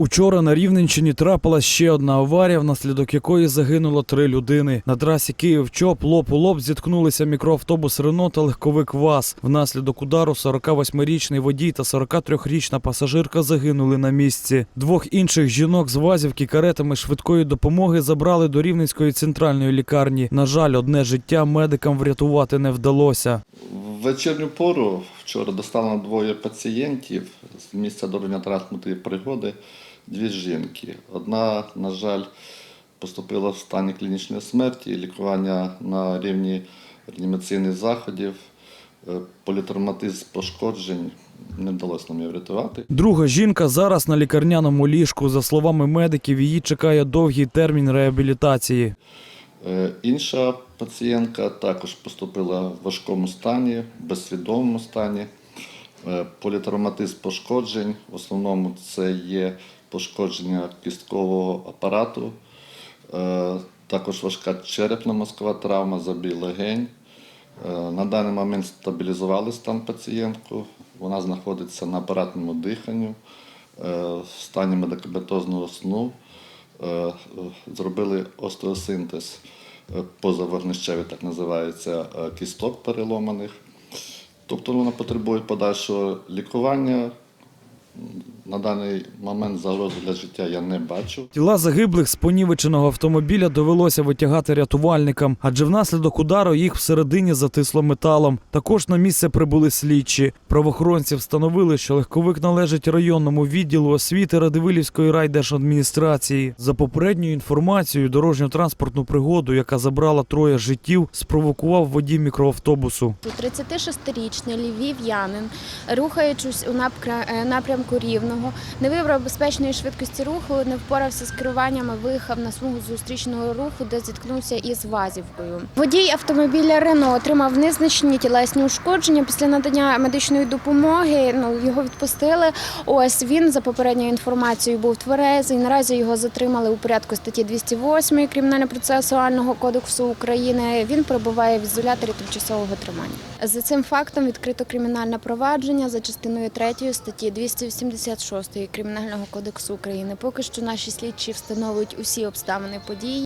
Учора на Рівненщині трапилась ще одна аварія, внаслідок якої загинуло три людини. На трасі Київ-Чоп лоб у лоб зіткнулися мікроавтобус Рено та легковик ВАЗ. Внаслідок удару 48-річний водій та 43-річна пасажирка загинули на місці. Двох інших жінок з ВАЗівки каретами швидкої допомоги забрали до Рівненської центральної лікарні. На жаль, одне життя медикам врятувати не вдалося. Вечірню пору вчора доставлено двоє пацієнтів з місця дорожньо-транспортної пригоди. Дві жінки. Одна, на жаль, поступила в стані клінічної смерті, лікування на рівні реанімаційних заходів, Е, політравматизм пошкоджень не вдалося нам її врятувати. Друга жінка зараз на лікарняному ліжку. За словами медиків, її чекає довгий термін реабілітації. Е, Інша пацієнтка також поступила в важкому стані, безсвідомому стані. Е, Політравматизм пошкоджень. В основному це є пошкодження кісткового апарату, е, також важка черепно-мозкова травма, забій легень. На даний момент стабілізували стан пацієнтку. Вона знаходиться на апаратному диханні, в стані медикаментозного сну. Е, Зробили остеосинтез е, так називається, е, кісток переломаних. Тобто вона потребує подальшого лікування. На даний момент загрози для життя я не бачу. Тіла загиблих з понівеченого автомобіля довелося витягати рятувальникам, адже внаслідок удару їх всередині затисло металом. Також на місце прибули слідчі. Правоохоронці встановили, що легковик належить районному відділу освіти Радивилівської райдержадміністрації. За попередньою інформацією, дорожньо-транспортну пригоду, яка забрала троє життів, спровокував водій мікроавтобусу. 36-річний львів'янин, рухаючись у е, напрямку рівного, не вибрав безпечної швидкості руху, не впорався з керуванням і виїхав на смугу зустрічного руху, де зіткнувся із вазівкою. Водій автомобіля Рено отримав незначні тілесні ушкодження. Після надання медичної допомоги ну, його відпустили. Ось він за попередньою інформацією був тверезий. Наразі його затримали у порядку статті 208 Кримінально-процесуального кодексу України. Він перебуває в ізоляторі тимчасового тримання. За цим фактом відкрито кримінальне провадження за частиною 3 статті 286 Кримінального кодексу України. Поки що наші слідчі встановлюють усі обставини події.